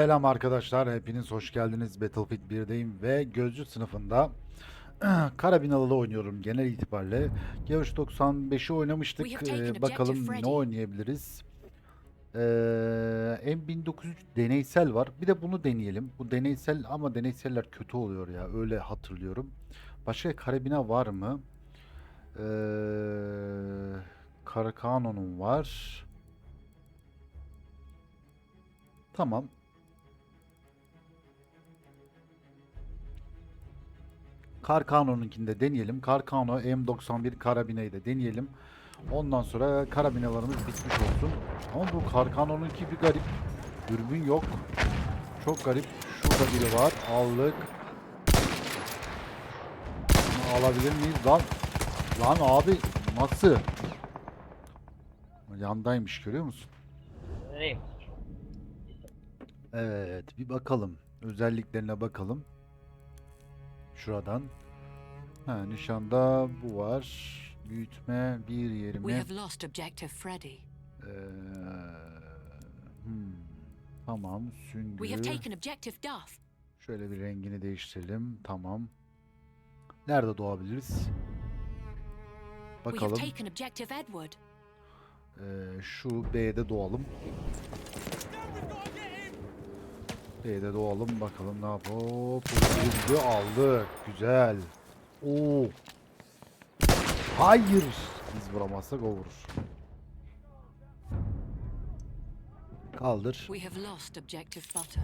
Selam arkadaşlar, hepiniz hoş geldiniz. Battlefield 1'deyim ve gözcü sınıfında Karabinalı'da oynuyorum genel itibariyle. Geoş 95'i oynamıştık. Ee, bakalım ne oynayabiliriz. Ee, M1903 deneysel var. Bir de bunu deneyelim. Bu deneysel ama deneyseller kötü oluyor ya. Öyle hatırlıyorum. Başka karabina var mı? Ee, Karakano'nun var. Tamam. Carcano'nunkini de deneyelim. Carcano M91 karabinayı da deneyelim. Ondan sonra karabinalarımız bitmiş olsun. Ama bu Carcano'nunki bir garip. Dürbün yok. Çok garip. Şurada biri var. Aldık. Bunu alabilir miyiz? Lan, lan abi nasıl? Yandaymış görüyor musun? Evet, bir bakalım. Özelliklerine bakalım. Şuradan. Ha, nişanda bu var. Büyütme bir We yerime. have lost objective Freddy. Ee, hmm, tamam, We have süngü. taken objective Duff. Şöyle bir rengini değiştirelim. Tamam. Nerede doğabiliriz? We have Bakalım. taken objective Edward. Ee, şu B'de doğalım. B'de doğalım bakalım ne yapalım. Aldık. Güzel. Oo. Hayır. Biz vuramazsak o vurur. Kaldır. We have lost objective Butter.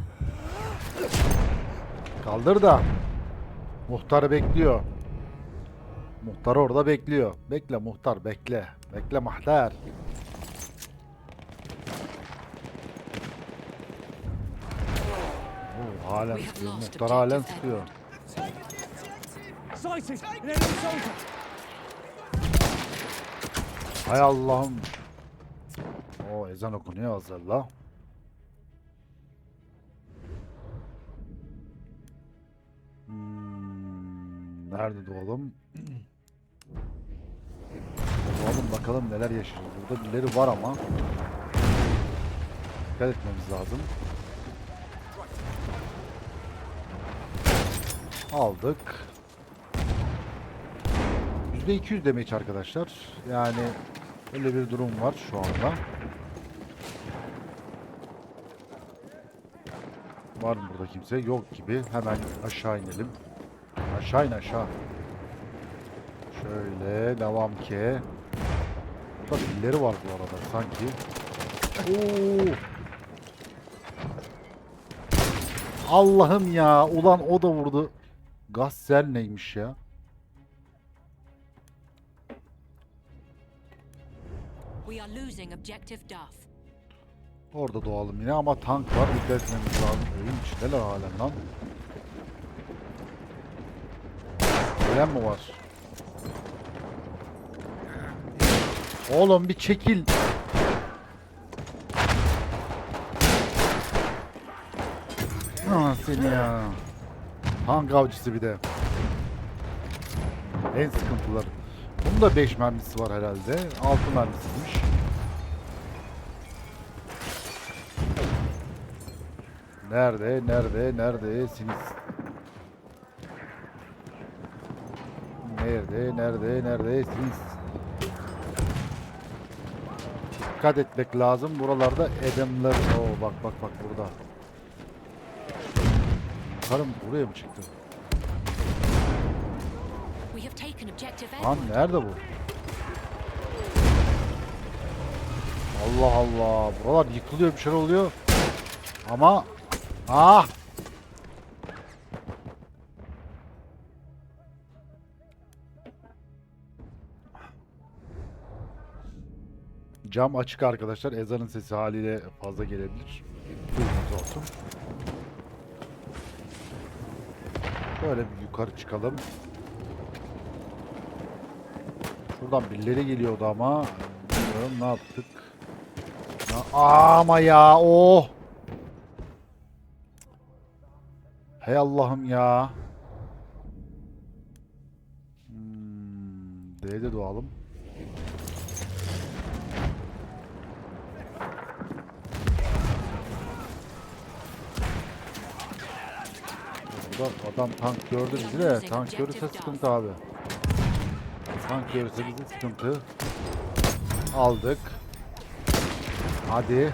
Kaldır da. Muhtar bekliyor. Muhtar orada bekliyor. Bekle muhtar bekle. Bekle muhtar. Oo, halen sıkıyor. Muhtar halen sıkıyor. Sighted! An enemy soldier! Hay Allah'ım. O ezan okunuyor azalla. Hmm, nerede doğalım? Doğalım bakalım neler yaşayacağız. Burada birileri var ama. Dikkat etmemiz lazım. Aldık. %200 demeç arkadaşlar. Yani öyle bir durum var şu anda. Var mı burada kimse? Yok gibi. Hemen aşağı inelim. Aşağı in aşağı. Şöyle devam ki. Burada birileri var bu arada sanki. Oo. Allah'ım ya. Ulan o da vurdu. Gassel neymiş ya? Losing objective Duff. Orada doğalım yine ama tank var. Dikkat etmemiz lazım. Oyun içindeler halen lan. Gelen mi var? Oğlum bir çekil. Ah seni ya. Tank avcısı bir de. En sıkıntıları. Bunun da 5 mermisi var herhalde. 6 mermisiymiş. Nerede? Nerede? Neredesiniz? Nerede? Nerede? Neredesiniz? Dikkat etmek lazım. Buralarda adamlar. Oo bak bak bak burada. Karım buraya mı çıktı? Lan nerede bu? Allah Allah. Buralar yıkılıyor bir şeyler oluyor. Ama ah Cam açık arkadaşlar. Ezanın sesi haliyle fazla gelebilir. Bilginiz olsun. Şöyle bir yukarı çıkalım. Şuradan birileri geliyordu ama bilmiyorum ne yaptık. Ama ya oh. Hey Allah'ım ya. Hmm, D'de doğalım. Burada adam tank gördü bizi de tank görürse sıkıntı abi. Tank görürse bizi sıkıntı. Aldık. Hadi.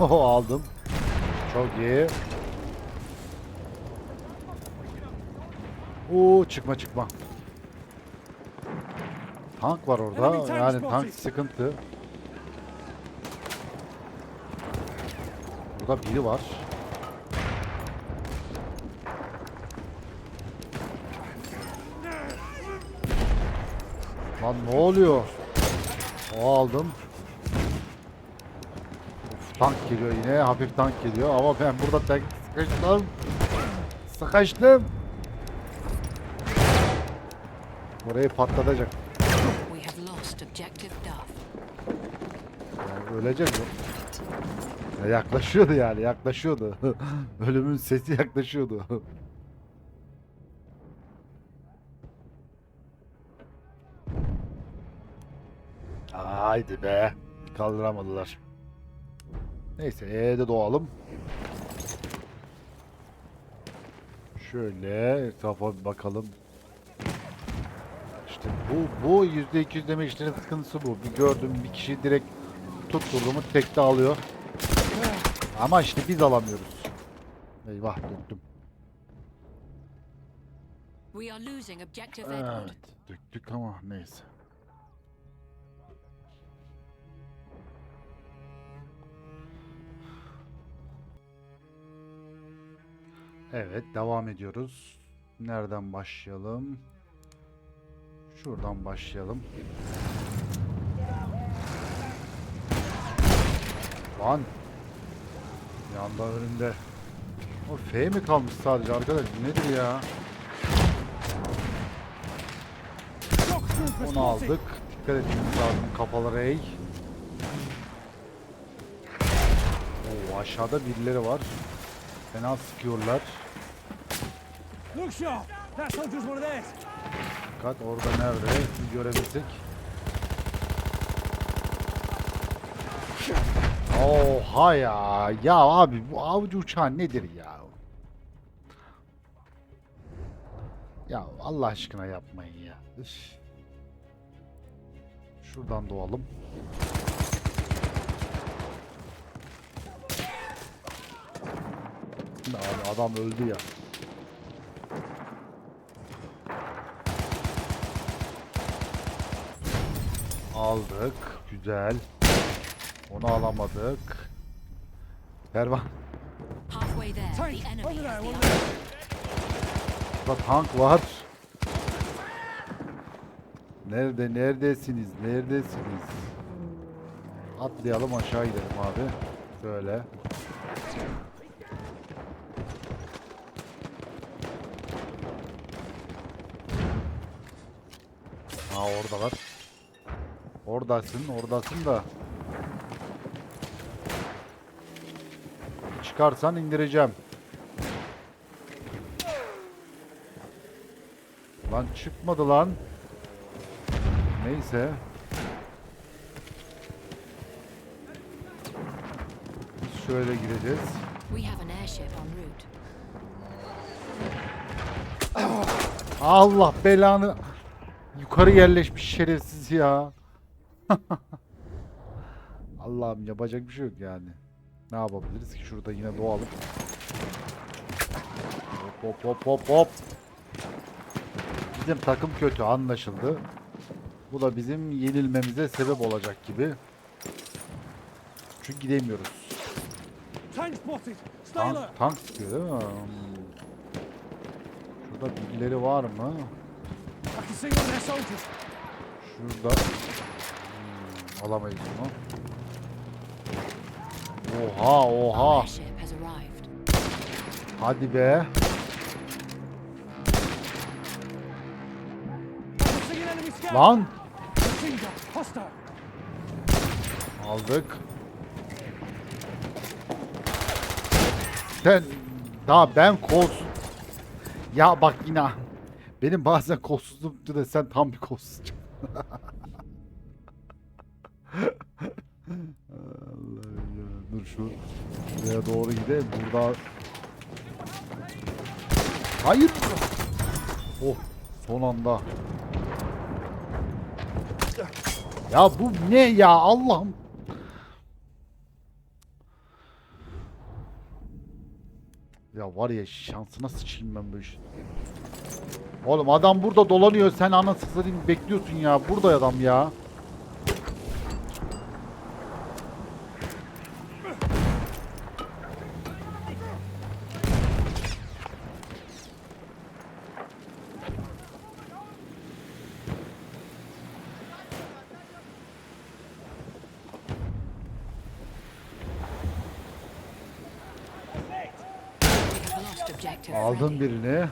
Oho aldım. Çok iyi. Oo çıkma çıkma. Tank var orada. Yani tank sıkıntı. Burada biri var. Lan ne oluyor? O aldım. Tank geliyor yine. Hafif tank geliyor ama ben burada tek sıkıştım. Sıkıştım. Orayı patlatacak. Yani ölecek bu. Ya yaklaşıyordu yani yaklaşıyordu. Ölümün sesi yaklaşıyordu. Haydi be. Kaldıramadılar. Neyse E'de doğalım. Şöyle etrafa bir bakalım. İşte bu bu yüzde iki deme işlerin sıkıntısı bu. Bir gördüm bir kişi direkt tutturdu mu tekte alıyor. Ama işte biz alamıyoruz. Eyvah döktüm. We are losing objective Edward. Evet döktük ama neyse. Evet devam ediyoruz. Nereden başlayalım? Şuradan başlayalım. Lan. Yanda önünde. O F mi kalmış sadece arkadaş? Nedir ya? Onu aldık. Dikkat etmemiz lazım kafalara ey. Oo, aşağıda birileri var. Fena sıkıyorlar. Dikkat orada nerede? Görebilsek. Oha ya. Ya abi bu avcı uçağı nedir ya? Ya Allah aşkına yapmayın ya. Üf. Şuradan doğalım. Abi adam öldü ya. Aldık. Güzel. Onu alamadık. Pervan. Burada tank var. Nerede? Neredesiniz? Neredesiniz? Atlayalım aşağı gidelim abi. Böyle. Ha oradalar. Oradasın, oradasın da. Çıkarsan indireceğim. Lan çıkmadı lan. Neyse. Biz şöyle route. Allah belanı. Yukarı yerleşmiş şerefsiz ya. Allah'ım yapacak bir şey yok yani. Ne yapabiliriz ki şurada yine doğalım. Hop hop hop hop hop. Bizim takım kötü anlaşıldı. Bu da bizim yenilmemize sebep olacak gibi. Çünkü gidemiyoruz. Tank Tank, sıkıyor değil mi? Hmm. Şurada birileri var mı? Şurada hmm, alamayız bunu. Oha oha. Hadi be. Lan aldık. Sen daha ben kolsuz. Ya bak yine benim bazen kolsuzluğum da sen tam bir kolsuz. Allah'ım ya. Dur şu buraya doğru gidelim. Burada Hayır. Oh son anda. Ya bu ne ya Allah'ım. Ya var ya şansına sıçayım ben bu iş. Oğlum adam burada dolanıyor sen anasını satayım bekliyorsun ya. Burada adam ya. Freddy. birini.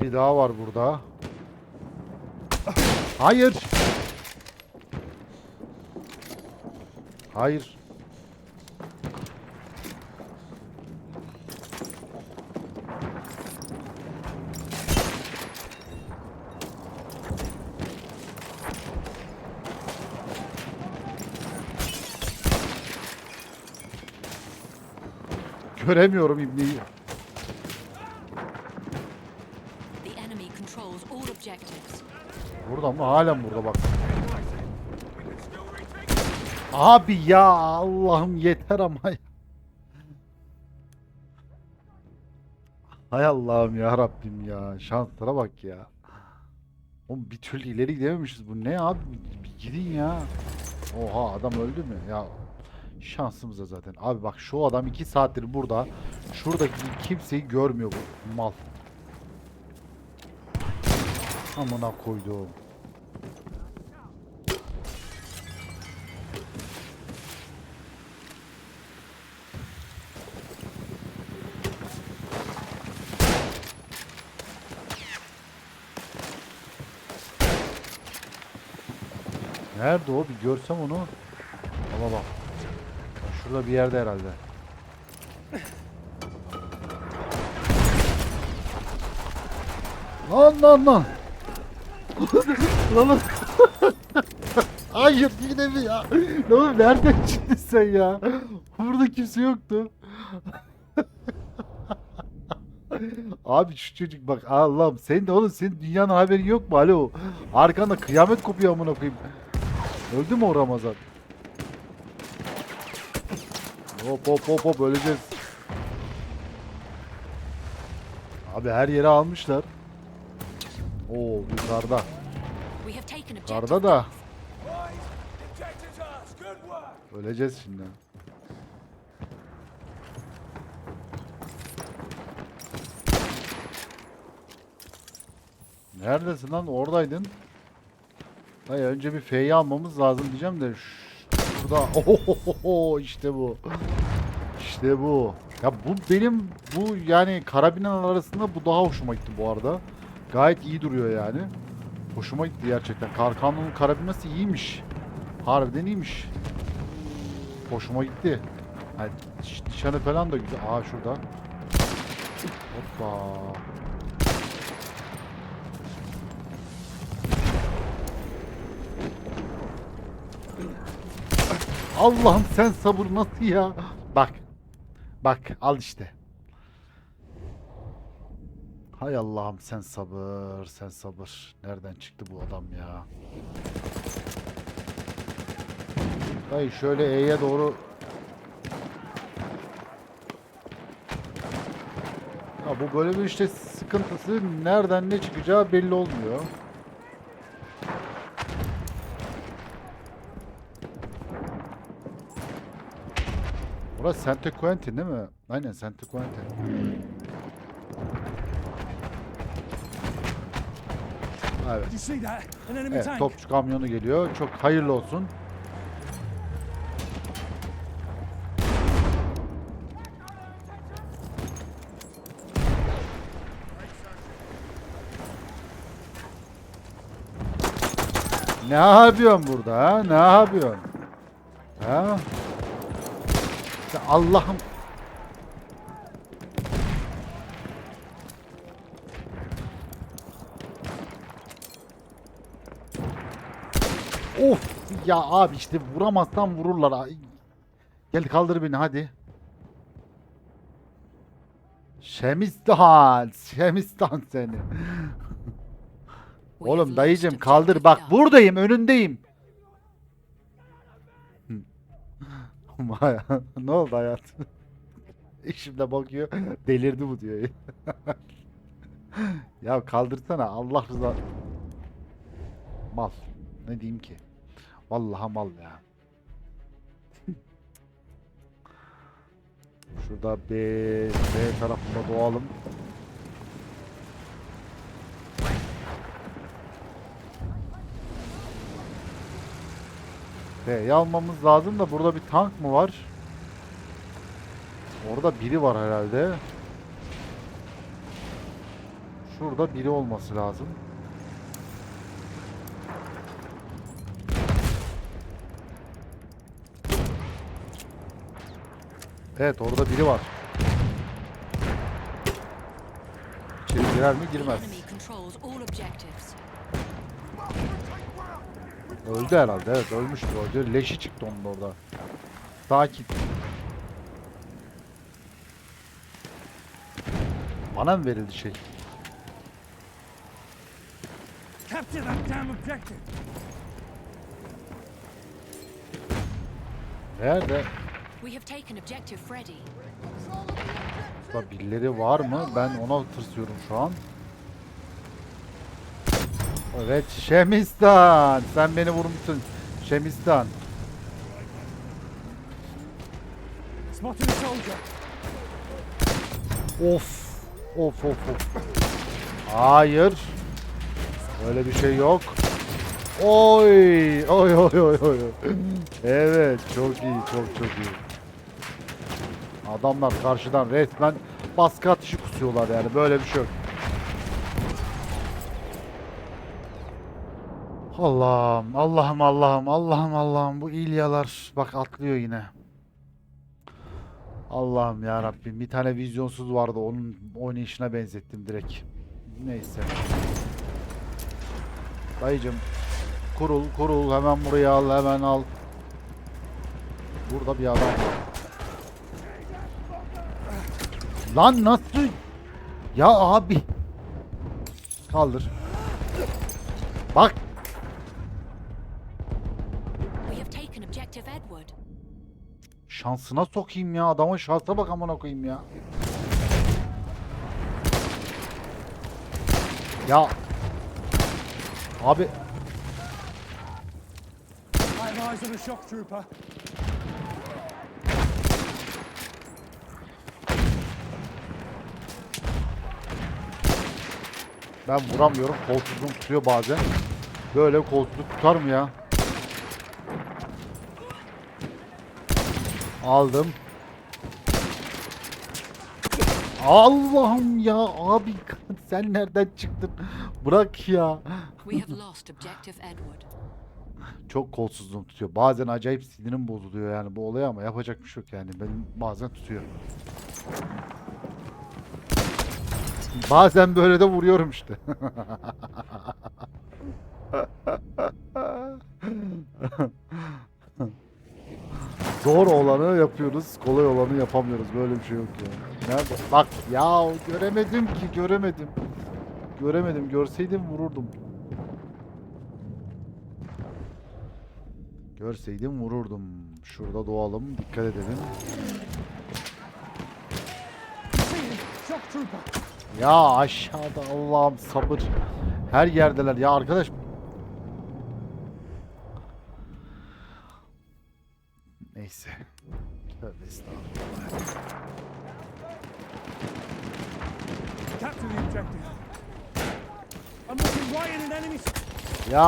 Biri daha var burada. Hayır. Hayır. Göremiyorum ibneyi. Burada mı? Halen burada bak. Abi ya Allah'ım yeter ama. Hay Allah'ım ya Rabbim ya. Şanslara bak ya. Oğlum bir türlü ileri gidememişiz. Bu ne abi? Bir- gidin ya. Oha adam öldü mü? Ya şansımıza zaten. Abi bak şu adam iki saattir burada. Şuradaki kimseyi görmüyor bu mal. Amına koydum. Nerede o? Bir görsem onu. Ama bak. Şurada bir yerde herhalde. Lan lan lan. lan lan. Hayır yine mi ya? Lan nereden çıktın sen ya? Burada kimse yoktu. Abi şu çocuk bak Allah'ım sen de oğlum senin dünyanın haberin yok mu alo? Arkanda kıyamet kopuyor amına koyayım. Öldü mü o Ramazan? Hop hop hop hop öleceğiz. Abi her yere almışlar. Oo yukarıda. Yukarıda da. Öleceğiz şimdi. Neredesin lan? Oradaydın. Hayır önce bir F'yi almamız lazım diyeceğim de şurada. Ohohoho işte bu. İşte bu. Ya bu benim bu yani karabinalar arasında bu daha hoşuma gitti bu arada. Gayet iyi duruyor yani. Hoşuma gitti gerçekten. Karkanlı'nın karabinası iyiymiş. Harbiden iyiymiş. Hoşuma gitti. Yani nişanı falan da güzel. Aa şurada. Hoppa. Allah'ım sen sabır nasıl ya? Bak. Bak al işte. Hay Allah'ım sen sabır, sen sabır. Nereden çıktı bu adam ya? Dayı şöyle E'ye doğru Ya bu bir işte sıkıntısı nereden ne çıkacağı belli olmuyor. Burası Santa Quentin değil mi? Aynen Santa Quentin. Evet. Evet, topçu kamyonu geliyor. Çok hayırlı olsun. Ne yapıyorsun burada ha? Ne yapıyorsun? Ha? Allah'ım. Of Ya abi işte vuramazsan vururlar. Gel kaldır beni hadi. Şemistan. Şemistan seni. Oğlum dayıcım kaldır bak buradayım önündeyim. ne oldu hayat? Şimdi bakıyor delirdi bu diyor. ya kaldırsana Allah rıza. Mal. Ne diyeyim ki? Vallahi mal ya. Şurada B, B tarafında doğalım. B'yi almamız lazım da burada bir tank mı var? Orada biri var herhalde. Şurada biri olması lazım. Evet orada biri var. İçeri girer mi girmez. Öldü herhalde evet ölmüştür öldü. Leşi çıktı onun orada. Sakin. Bana mı verildi şey? Capture that damn objective. Nerede? We have taken objective Freddy. Birileri var mı? Ben ona tırsıyorum şu an. Evet Şemistan. Sen beni vurmuşsun. Şemistan. Of. Of of of. Hayır. Öyle bir şey yok. Oy. Oy oy oy oy. Evet çok iyi çok çok iyi. Adamlar karşıdan resmen baskı atışı kusuyorlar yani böyle bir şey yok. Allah'ım Allah'ım Allah'ım Allah'ım Allah'ım bu İlyalar bak atlıyor yine. Allah'ım ya Rabbim bir tane vizyonsuz vardı onun oynayışına benzettim direkt. Neyse. Dayıcım kurul kurul hemen buraya al hemen al. Burada bir adam. Lan nasıl? Ya abi. Kaldır. Bak şansına sokayım ya adama şansa bak amına koyayım ya. Ya abi ben vuramıyorum kolsuzluğum tutuyor bazen. Böyle kolsuzluk tutar mı ya? Aldım. Allah'ım ya abi sen nereden çıktın? Bırak ya. Çok kolsuzluğum tutuyor. Bazen acayip sinirim bozuluyor yani bu olay ama yapacak bir şey yok yani. Benim bazen tutuyor. Bazen böyle de vuruyorum işte. Zor olanı yapıyoruz, kolay olanı yapamıyoruz. Böyle bir şey yok ya. Nerede? Bak ya göremedim ki, göremedim. Göremedim. Görseydim vururdum. Görseydim vururdum. Şurada doğalım. Dikkat edelim. Ya aşağıda Allah'ım sabır. Her yerdeler. Ya arkadaş. Ya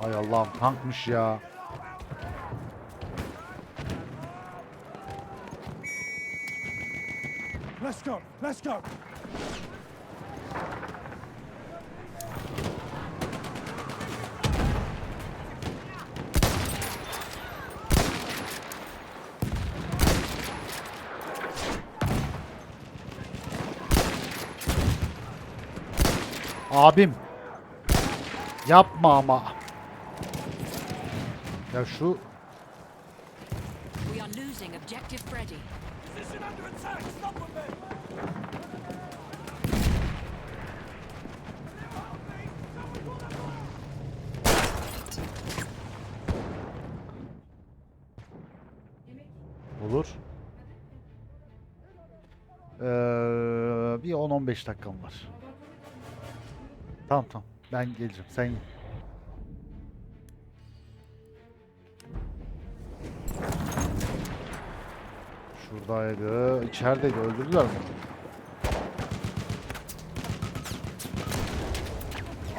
Hay Allah'ım tankmış ya. Let's go. Let's go. Abim. Yapma ama. Ya şu olur. Ee, bir 10-15 dakikam var. Tamam tamam. Ben geleceğim. Sen Şuradaydı. İçerideydi. Öldürdüler mi?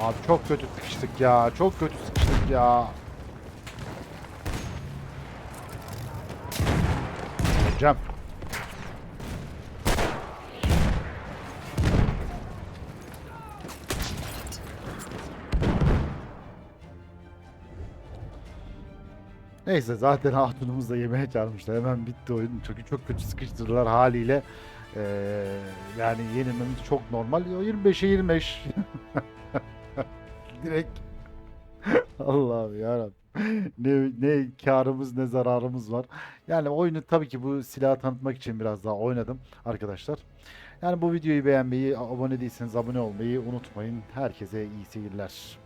Abi çok kötü sıkıştık ya. Çok kötü sıkıştık ya. Hocam. Neyse zaten hatunumuz da yemeğe çağırmışlar. Hemen bitti oyun. Çünkü çok kötü sıkıştırdılar haliyle. Ee, yani yenilmemiz çok normal. O 25'e 25. Direkt Allah'ım yarabbim. Ne, ne karımız ne zararımız var. Yani oyunu tabii ki bu silahı tanıtmak için biraz daha oynadım arkadaşlar. Yani bu videoyu beğenmeyi, abone değilseniz abone olmayı unutmayın. Herkese iyi seyirler.